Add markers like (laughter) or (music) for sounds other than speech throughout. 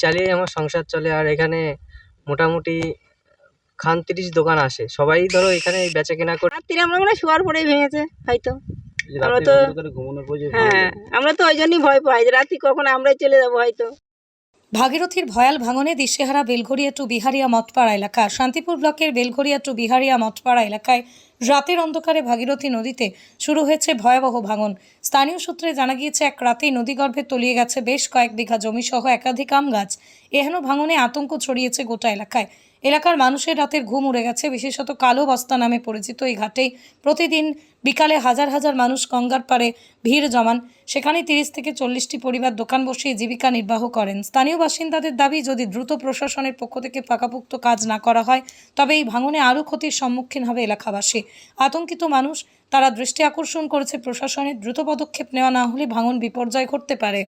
চালিয়েই আমার সংসার চলে আর এখানে মোটামুটি খান তিরিশ দোকান আসে। সবাই ধরো এখানে বেচা কেনা করে রাত্রিরে আমরা মনে হয় শোয়ার পরেই ভেঙেছে হয়তো। আমরা তো- হ্যাঁ আমরা তো ওই জন্যই ভয় পাই যে রাত্রি কখন আমরাই চলে যাব হয়তো। ভাগীরথীর ভয়াল ভাঙনে দিশেহারা বেলঘরিয়া টু বিহারিয়া মঠপাড়া এলাকা। শান্তিপুর ব্লকের বেলঘরিয়া টু বিহারিয়া মঠপাড়া এলাকায় রাতের অন্ধকারে ভাগীরথী নদীতে শুরু হয়েছে ভয়াবহ ভাঙন। স্থানীয় সূত্রে জানা গিয়েছে, এক রাতেই নদীগর্ভে তলিয়ে গেছে বেশ কয়েক বিঘা জমি সহ একাধিক আম গাছ। এহেন ভাঙনে আতঙ্ক ছড়িয়েছে গোটা এলাকায়। এলাকার মানুষের রাতের ঘুম উড়ে গেছে। বিশেষত কালো বস্তা নামে পরিচিত এই ঘাটেই প্রতিদিন বিকালে হাজার হাজার মানুষ গঙ্গার পারে ভিড় জমান। সেখানে তিরিশ থেকে চল্লিশটি পরিবার দোকান বসিয়ে জীবিকা নির্বাহ করেন। স্থানীয় বাসিন্দাদের দাবি, যদি দ্রুত প্রশাসনের পক্ষ থেকে পাকাপোক্ত কাজ না করা হয়, তবে এই ভাঙনে আরও ক্ষতির সম্মুখীন হবে এলাকাবাসী। আতঙ্কিত মানুষ, তারা দৃষ্টি আকর্ষণ করেছে প্রশাসনের দ্রুত পদক্ষেপ নেওয়া না হলে ভাঙন বিপর্যয় ঘটতে পারে।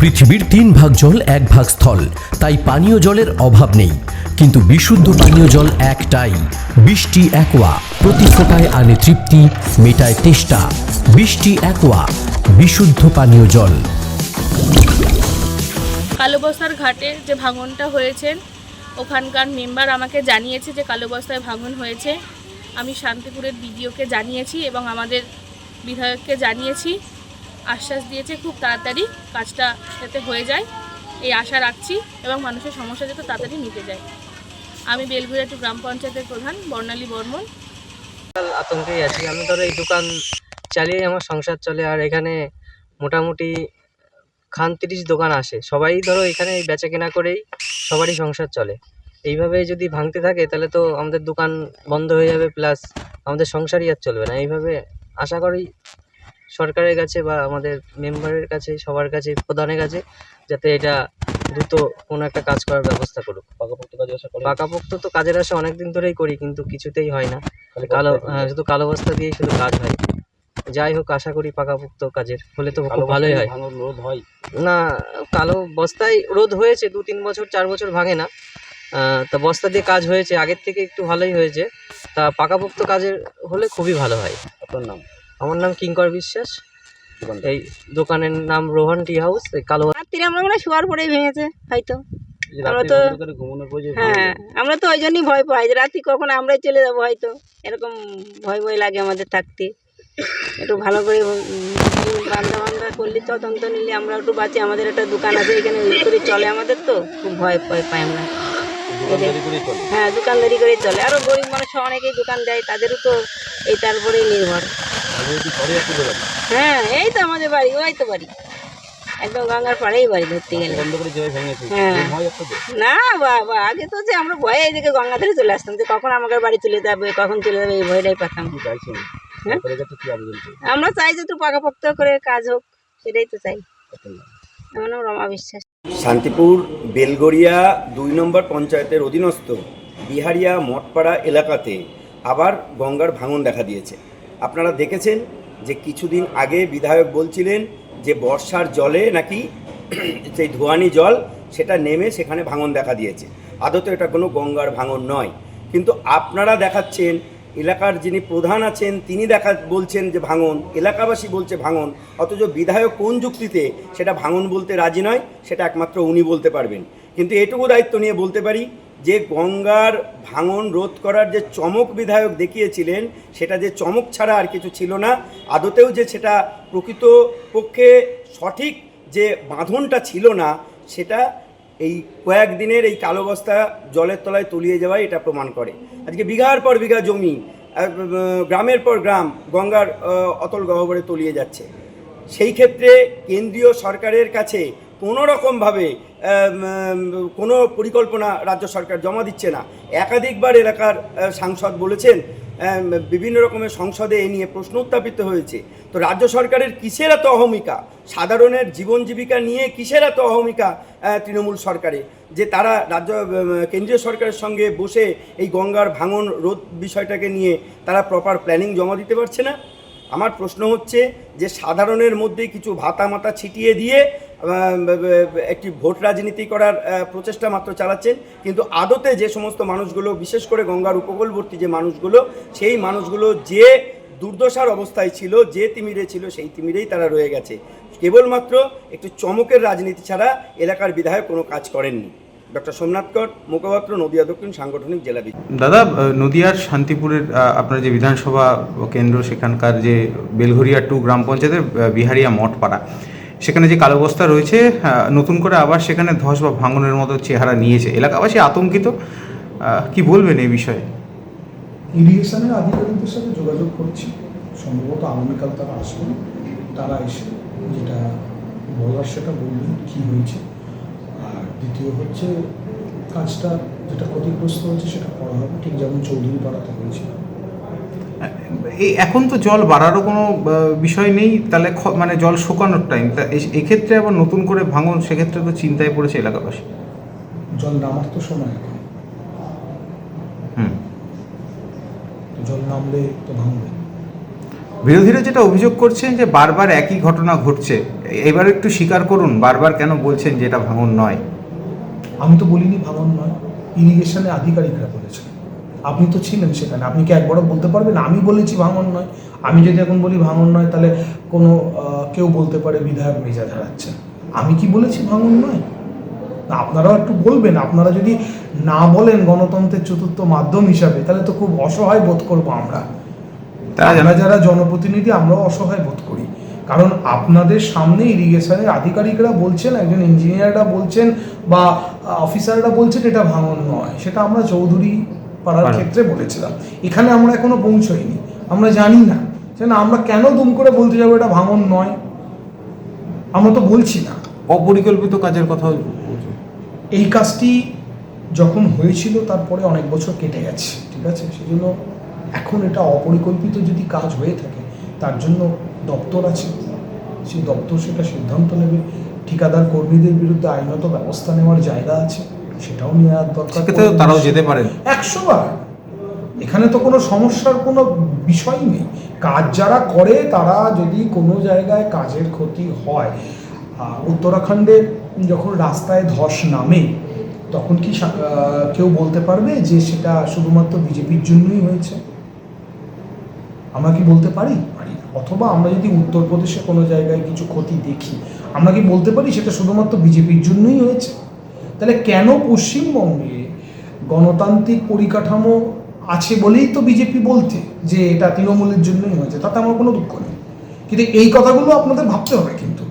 পৃথিবীর তিন ভাগ জল, এক ভাগ স্থল। তাই পানীয় জলের অভাব নেই। কিন্তু বিশুদ্ধ পানীয় জল একটাই। বৃষ্টি একোয়া। প্রতি ফোটায় আনে তৃপ্তি, মেটায় তেষ্টা। বৃষ্টি একোয়া। বিশুদ্ধ পানীয় জল। কালোবস্তার ঘাটে যে ভাঙনটা হয়েছে, ওখানকার মেম্বার আমাকে জানিয়েছে যে কালোবস্তায় ভাঙন হয়েছে। আমি শান্তিপুরের বিডিওকে জানিয়েছি এবং আমাদের বিধায়ককে জানিয়েছি। আশ্বাস দিয়েছে, খুব তাড়াতাড়ি কাজটা যাতে হয়ে যায়। এই আশা রাখছি এবং মানুষের সমস্যা যাতে তাড়াতাড়ি মিটে যায়। আমি বেলগুড়িয়া টু গ্রাম পঞ্চায়েতের প্রধান বর্ণালী বর্মন। আতঙ্কেই আছি। আমি ধরো এই দোকান চালিয়েই আমার সংসার চলে, আর এখানে মোটামুটি খানত্রিশ দোকান আসে। সবাই ধরো এখানে বেচা কেনা করেই সবারই সংসার চলে। এইভাবে যদি ভাঙতে থাকে, তাহলে তো আমাদের দোকান বন্ধ হয়ে যাবে, প্লাস আমাদের সংসারই আর চলবে না। এইভাবে আশা করি সরকারের কাছে বা আমাদের মেম্বারের কাছে সবার কাছে প্রধানের কাছে যাতে এটা দ্রুত কোনো একটা কাজ করার ব্যবস্থা করুক। পাকাপোক্ত কাজে আশা পাকাপোক্ত তো কাজের আশা অনেক দিন ধরেই করি কিন্তু কিছুতেই হয় না। কালো হ্যাঁ শুধু কালো বস্তা দিয়েই শুধু কাজ হয়। যাই হোক আশা করি পাকাপোক্ত কাজের হলে তো খুব ভালোই হয়। রোধ হয়। না কালো বস্তায় রোদ হয়েছে দু তিন বছর চার বছর ভাঙে না। আহ, তা বস্তা দিয়ে কাজ হয়েছে আগের থেকে একটু ভালোই হয়েছে। তা পাকাপোক্ত কাজের হলে খুবই ভালো হয়। আপনার নাম? আমার নাম কিঙ্কর বিশ্বাস। এই দোকানের নাম রোহান টি হাউস কালো রাত্রিরে আমরা মনে শোয়ার পরেই ভেঙেছে হয়তো। আমরা তো- হ্যাঁ আমরা তো ওই জন্যই ভয় পাই যে রাত্রি কখন আমরাই চলে যাব হয়তো। এরকম ভয় ভয় লাগে আমাদের থাকতে। একটু ভালো করে বান্ধা বান্ধা করলে তদন্ত নিলে আমরা একটু বাঁচি। আমাদের একটা দোকান আছে এখানে করে চলে আমাদের তো। খুব ভয় ভয় পাই আমরা। হ্যাঁ দোকানদারি করে চলে। আরও গরিব মানুষ অনেকেই দোকান দেয় তাদেরও তো এই তার উপরেই নির্ভর। হ্যাঁ এই তো আমাদের বাড়ি ওই তো বাড়ি। একদম গঙ্গার পাড়েই বাড়ি ধরতে গেলে। হ্যাঁ। না আগে তো যে আমরা ভয়ে এইদিকে গঙ্গা চলে আসতাম, যে কখন আমাদের বাড়ি চলে যাবে, কখন চলে যাবে, এই ভয়টাই হ্যাঁ? চাই যে একটু করে কাজ হোক, সেটাই তো চাই। আমার রমা বিশ্বাস। শান্তিপুর, বেলগড়িয়া, দুই নম্বর পঞ্চায়েতের অধীনস্থ বিহারিয়া মঠপাড়া এলাকাতে আবার গঙ্গার ভাঙন দেখা দিয়েছে। আপনারা দেখেছেন যে কিছুদিন আগে বিধায়ক বলছিলেন যে বর্ষার জলে নাকি (clears throat) সেই ধোয়ানি জল সেটা নেমে সেখানে ভাঙন দেখা দিয়েছে। আদত এটা কোনো গঙ্গার ভাঙন নয়। কিন্তু আপনারা দেখাচ্ছেন, এলাকার যিনি প্রধান আছেন, তিনি দেখা বলছেন যে ভাঙন, এলাকাবাসী বলছে ভাঙন, অথচ বিধায়ক কোন যুক্তিতে সেটা ভাঙন বলতে রাজি নয়, সেটা একমাত্র উনি বলতে পারবেন। কিন্তু এটুকু দায়িত্ব নিয়ে বলতে পারি যে গঙ্গার ভাঙন রোধ করার যে চমক বিধায়ক দেখিয়েছিলেন, সেটা যে চমক ছাড়া আর কিছু ছিল না। আদতেও যে সেটা প্রকৃত পক্ষে সঠিক যে বাঁধনটা ছিল না, সেটা এই কয়েকদিনের এই কালো বস্তা জলের তলায় তলিয়ে যাওয়াই এটা প্রমাণ করে। আজকে বিঘার পর বিঘা জমি গ্রামের পর গ্রাম গঙ্গার অতল গহ্বরে তলিয়ে যাচ্ছে। সেই ক্ষেত্রে কেন্দ্রীয় সরকারের কাছে কোনো রকমভাবে কোনো পরিকল্পনা রাজ্য সরকার জমা দিচ্ছে না। একাধিকবার এলাকার সাংসদ বলেছেন বিভিন্ন রকমের সংসদে এ নিয়ে প্রশ্ন উত্থাপিত হয়েছে। তো রাজ্য সরকারের কিসের এত অহমিকা? সাধারণের জীবন জীবিকা নিয়ে কিসের এত অহমিকা তৃণমূল সরকারে? যে তারা রাজ্য কেন্দ্রীয় সরকারের সঙ্গে বসে এই গঙ্গার ভাঙন রোধ বিষয়টাকে নিয়ে তারা প্রপার প্ল্যানিং জমা দিতে পারছে না। আমার প্রশ্ন হচ্ছে যে সাধারণের মধ্যে কিছু ভাতা মাতা ছিটিয়ে দিয়ে একটি ভোট রাজনীতি করার প্রচেষ্টা মাত্র চালাচ্ছেন। কিন্তু আদতে যে সমস্ত মানুষগুলো, বিশেষ করে গঙ্গার উপকূলবর্তী যে মানুষগুলো, সেই মানুষগুলো যে দুর্দশার অবস্থায় ছিল, যে তিমিরে ছিল, সেই তিমিরেই তারা রয়ে গেছে। কেবলমাত্র একটু চমকের রাজনীতি ছাড়া এলাকার বিধায়ক কোনো কাজ করেননি। ডক্টর সোমনাথ কর, মুখপাত্র, নদিয়া দক্ষিণ সাংগঠনিক জেলা দাদা নদিয়ার শান্তিপুরের আপনার যে বিধানসভা কেন্দ্র, সেখানকার যে বেলঘরিয়া টু গ্রাম পঞ্চায়েতের বিহারিয়া মঠপাড়া সেখানে যে কালো বস্তা রয়েছে নতুন করে আবার সেখানে ধস বা ভাঙনের মতো চেহারা নিয়েছে। এলাকাবাসী আতঙ্কিত। কি বলবেন এই বিষয়ে? ইরিগেশনের আধিকারিকদের সাথে যোগাযোগ করছি। সম্ভবত আগামীকাল তারা আসবেন। তারা এসে যেটা বলার সেটা বলবেন, কী হয়েছে। আর দ্বিতীয় হচ্ছে, কাজটা যেটা ক্ষতিগ্রস্ত হয়েছে সেটা করা হবে। ঠিক যেমন চৌধুরী পাড়াতে হয়েছে। এই এখন তো জল বাড়ারও কোনো বিষয় নেই তাহলে মানে জল শুকানোর টাইম তা এক্ষেত্রে আবার নতুন করে ভাঙন সেক্ষেত্রে তো চিন্তায় পড়েছে এলাকাবাসী। জল নামার তো সময় এখন। হুম। জল নামলে তো ভাঙবে। বিরোধীরা যেটা অভিযোগ করছেন যে বারবার একই ঘটনা ঘটছে এবার একটু স্বীকার করুন বারবার কেন বলছেন যে এটা ভাঙন নয়? আমি তো বলিনি ভাঙন নয় ইরিগেশনের আধিকারিকরা আপনি তো ছিলেন সেখানে। আপনি কি একবারও বলতে পারবেন? আমি বলেছি ভাঙন নয়। আমি যদি এখন বলি ভাঙন নয় তাহলে কোনো কেউ বলতে পারে বিধায়ক মেজা হারাচ্ছেন। আমি কি বলেছি ভাঙন নয়? আপনারাও একটু বলবেন। আপনারা যদি না বলেন গণতন্ত্রের চতুর্থ মাধ্যম হিসাবে তাহলে তো খুব অসহায় বোধ করব আমরা। আমরা যারা জনপ্রতিনিধি আমরাও অসহায় বোধ করি। কারণ আপনাদের সামনে ইরিগেশনের আধিকারিকরা বলছেন একজন ইঞ্জিনিয়াররা বলছেন বা অফিসাররা বলছেন এটা ভাঙন নয়। সেটা আমরা চৌধুরী পাড়ার ক্ষেত্রে বলেছিলাম। এখানে আমরা এখনও পৌঁছইনি। আমরা জানি না। না আমরা কেন দুম করে বলতে যাব এটা ভাঙন নয়। আমরা তো বলছি না। অপরিকল্পিত কাজের কথা। এই কাজটি যখন হয়েছিল তারপরে অনেক বছর কেটে গেছে ঠিক আছে? সেজন্য এখন এটা অপরিকল্পিত যদি কাজ হয়ে থাকে তার জন্য দপ্তর আছে। সেই দপ্তর সেটা সিদ্ধান্ত নেবে। ঠিকাদার কর্মীদের বিরুদ্ধে আইনত ব্যবস্থা নেওয়ার জায়গা আছে। সেটাও নেওয়ার দরকার সেক্ষেত্রে তারাও যেতে পারেন একশো বার এখানে তো কোনো সমস্যার কোনো বিষয় নেই। কাজ যারা করে তারা যদি কোনো জায়গায় কাজের ক্ষতি হয় উত্তরাখণ্ডে যখন রাস্তায় ধস নামে তখন কি কেউ বলতে পারবে যে সেটা শুধুমাত্র বিজেপির জন্যই হয়েছে? আমরা কি বলতে পারি? পারি অথবা আমরা যদি উত্তরপ্রদেশে কোনো জায়গায় কিছু ক্ষতি দেখি আমরা কি বলতে পারি সেটা শুধুমাত্র বিজেপির জন্যই হয়েছে? তাহলে কেন পশ্চিমবঙ্গে গণতান্ত্রিক পরিকাঠামো আছে বলেই তো বিজেপি বলতে যে এটা তৃণমূলের জন্যই হয়েছে? তাতে আমার কোনো দুঃখ নেই। কিন্তু এই কথাগুলো আপনাদের ভাবতে হবে কিন্তু।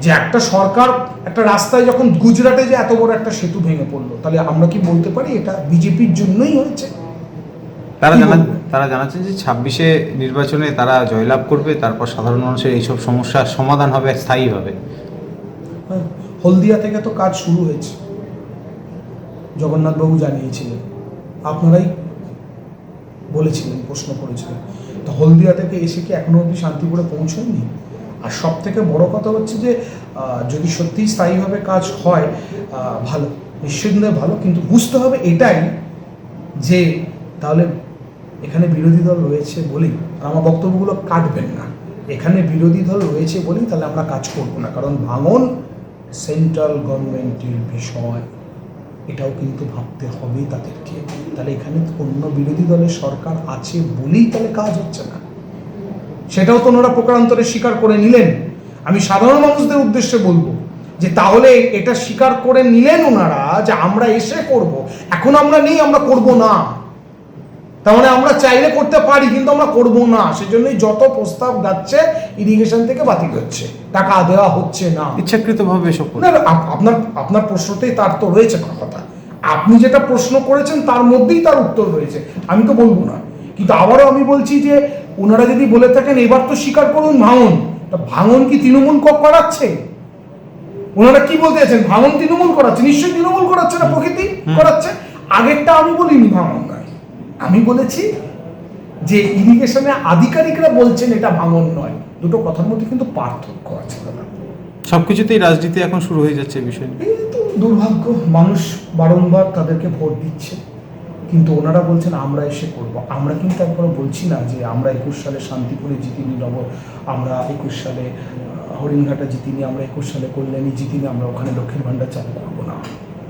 যে একটা সরকার একটা রাস্তায় যখন গুজরাটে যে এত বড় একটা সেতু ভেঙে পড়ল তাহলে আমরা কি বলতে পারি এটা বিজেপির জন্যই হয়েছে? তারা জানা তারা জানাচ্ছেন যে ছাব্বিশে নির্বাচনে তারা জয়লাভ করবে তারপর সাধারণ মানুষের এইসব সমস্যার সমাধান হবে স্থায়ীভাবে হ্যাঁ, হলদিয়া থেকে তো কাজ শুরু হয়েছে। জগন্নাথবাবু জানিয়েছিলেন। আপনারাই বলেছিলেন, প্রশ্ন করেছিলেন। তো হলদিয়া থেকে এসে কি এখনও অবধি শান্তিপুরে পৌঁছয়নি? আর সব থেকে বড় কথা হচ্ছে যে যদি সত্যিই স্থায়ীভাবে কাজ হয় ভালো। নিশ্চিন্তে ভালো, কিন্তু বুঝতে হবে এটাই যে, তাহলে এখানে বিরোধী দল রয়েছে বলেই, আর আমার বক্তব্যগুলো কাটবেন না। এখানে বিরোধী দল রয়েছে বলেই তাহলে আমরা কাজ করব না। কারণ ভাঙন সেন্ট্রাল গভর্নমেন্টের বিষয়, এটাও কিন্তু ভাবতে হবে তাদেরকে। তাহলে এখানে অন্য বিরোধী দলের সরকার আছে বলেই তাহলে কাজ হচ্ছে না। সেটাও তো ওনারা প্রকারান্তরে স্বীকার করে নিলেন। আমি সাধারণ মানুষদের উদ্দেশ্যে বলব যে তাহলে এটা স্বীকার করে নিলেন ওনারা যে আমরা এসে করব। এখন আমরা নেই, আমরা করব না। তার মানে আমরা চাইলে করতে পারি কিন্তু আমরা করব না। সেজন্যই যত প্রস্তাব যাচ্ছে ইরিগেশন থেকে বাতিল হচ্ছে। টাকা দেওয়া হচ্ছে না। ইচ্ছাকৃতভাবে এসব না না, আপনার আপনার প্রশ্নতেই তার তো রয়েছে কথা। আপনি যেটা প্রশ্ন করেছেন তার মধ্যেই তার উত্তর রয়েছে। আমি তো বলব না। কিন্তু আবারও আমি বলছি যে ওনারা যদি বলে থাকেন এবার তো স্বীকার করুন ভাঙন। তা ভাঙন কি তৃণমূল করাচ্ছে? ওনারা কি বলতে চাচ্ছেন ভাঙন তৃণমূল করাচ্ছে? নিশ্চয়ই তৃণমূল করাচ্ছে না? প্রকৃতি করাচ্ছে? আগেরটা আমি বলিনি ভাঙন নয়। আমি বলেছি যে ইরিগেশনের আধিকারিকরা বলছেন এটা ভাঙন নয়। দুটো কথার মধ্যে কিন্তু পার্থক্য আছে। সবকিছুতেই রাজনীতি এখন শুরু হয়ে যাচ্ছে বিষয়। এই তো দুর্ভাগ্য মানুষ বারংবার তাদেরকে ভোট দিচ্ছে। কিন্তু ওনারা বলছেন আমরা এসে করব। আমরা কিন্তু একবার বলছি না যে আমরা একুশ সালে শান্তিপুরে জিতিনি নব আমরা একুশ সালে হরিণঘাটা জিতিনি আমরা একুশ সালে কল্যাণী জিতিনি আমরা ওখানে লক্ষ্মীর ভাণ্ডার চালু করব না।